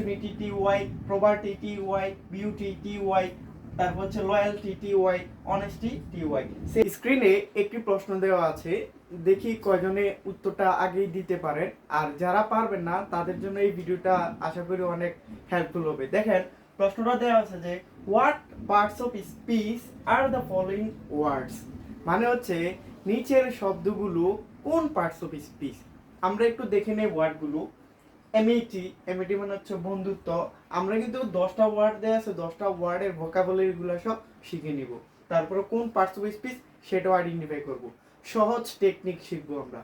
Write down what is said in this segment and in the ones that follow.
Opportunity T Y property T Y beauty T Y তারপর হচ্ছে loyalty T Y honesty T Y স্ক্রিনে একটি প্রশ্ন দেওয়া আছে, দেখি কয়জনে উত্তরটা আগেই দিতে পারেন। আর যারা পারবেন না, তাদের জন্য এই ভিডিওটা আশা করি অনেক হেল্পফুল হবে। দেখেন, প্রশ্নটা দেওয়া আছে যে what parts of speech are the following words মানে হচ্ছে, নিচের শব্দগুলো কোন পার্টস অফ স্পিচ আমরা একটু দেখে নেই ওয়ার্ডগুলো এমইটি এমইটি মানে হচ্ছে বন্ধুত্ব। আমরা কিন্তু দশটা ওয়ার্ড দেওয়া আছে, দশটা ওয়ার্ডের ভোকাবুলারিগুলো সব শিখে নিব। তারপরে কোন পার্টস অফ স্পিচ সেটাও আইডেন্টিফাই করব। সহজ টেকনিক শিখব আমরা।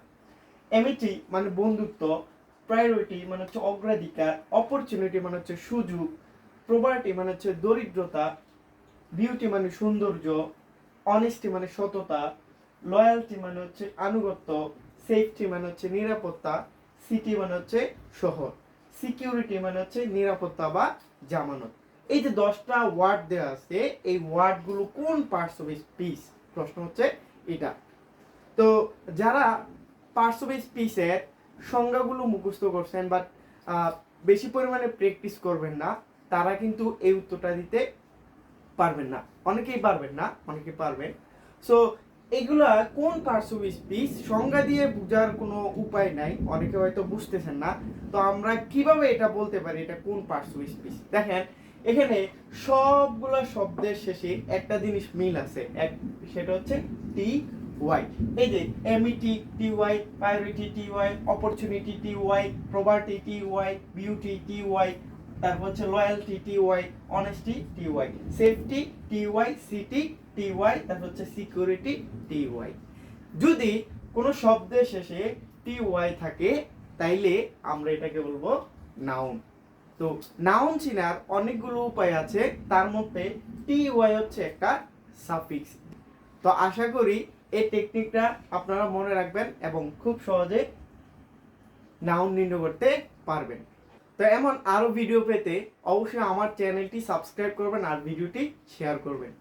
এমইটি মানে বন্ধুত্ব প্রায়োরিটি মানে হচ্ছে অগ্রাধিকার অপরচুনিটি মানে হচ্ছে সুযোগ প্রপার্টি মানে হচ্ছে দরিদ্রতা বিউটি মানে সৌন্দর্য অনেস্টি মানে সততা লয়্যালটি মানে হচ্ছে আনুগত্য সেফটি মানে হচ্ছে নিরাপত্তা সিটি মানে হচ্ছে শহর। সিকিউরিটি মানে হচ্ছে নিরাপত্তা বা জামানত। এই যে দশটা ওয়ার্ড দেওয়া আছে, এই ওয়ার্ডগুলো কোন পার্টস অফ স্পিচ প্রশ্ন হচ্ছে এটা। তো যারা পার্টস অফ স্পিচের সংজ্ঞাগুলো মুখস্থ করছেন বাট বেশি পরিমাণে প্র্যাকটিস করবেন না, তারা কিন্তু এই উত্তরটা দিতে পারবেন না। অনেকেই পারবেন না অনেকেই পারবেন। সো এগুলা কোন পার্টস অফ স্পিচ সংজ্ঞা দিয়ে বোঝার কোনো উপায় নাই। অনেকে হয়তো বুঝতেছেন না। তো আমরা কীভাবে এটা বলতে পারি? এটা কোন পার্টস অফ স্পিচ দেখেন, এখানে সবগুলা শব্দের শেষে একটা জিনিস মিল আছে। এক, সেটা হচ্ছে টি ওয়াই এই যে MET T Y priority T Y opportunity T Y property T Y beauty T Y তারপর হচ্ছে loyalty T Y honesty T Y safety T Y city T Y তারপর হচ্ছে সিকিউরিটি টি ওয়াই যদি কোনো শব্দের শেষে টি ওয়াই থাকে, তাইলে আমরা এটাকে বলব নাউন তো নাউন চিনার অনেকগুলো উপায় আছে, তার মধ্যে টি ওয়াই হচ্ছে একটা সাফিক্স তো আশা করি এই টেকনিকটা আপনারা মনে রাখবেন এবং খুব সহজে নাউন নির্ণয় করতে পারবেন। তো এমন আরও ভিডিও পেতে অবশ্যই আমার চ্যানেলটি সাবস্ক্রাইব করবেন আর ভিডিওটি শেয়ার করবেন।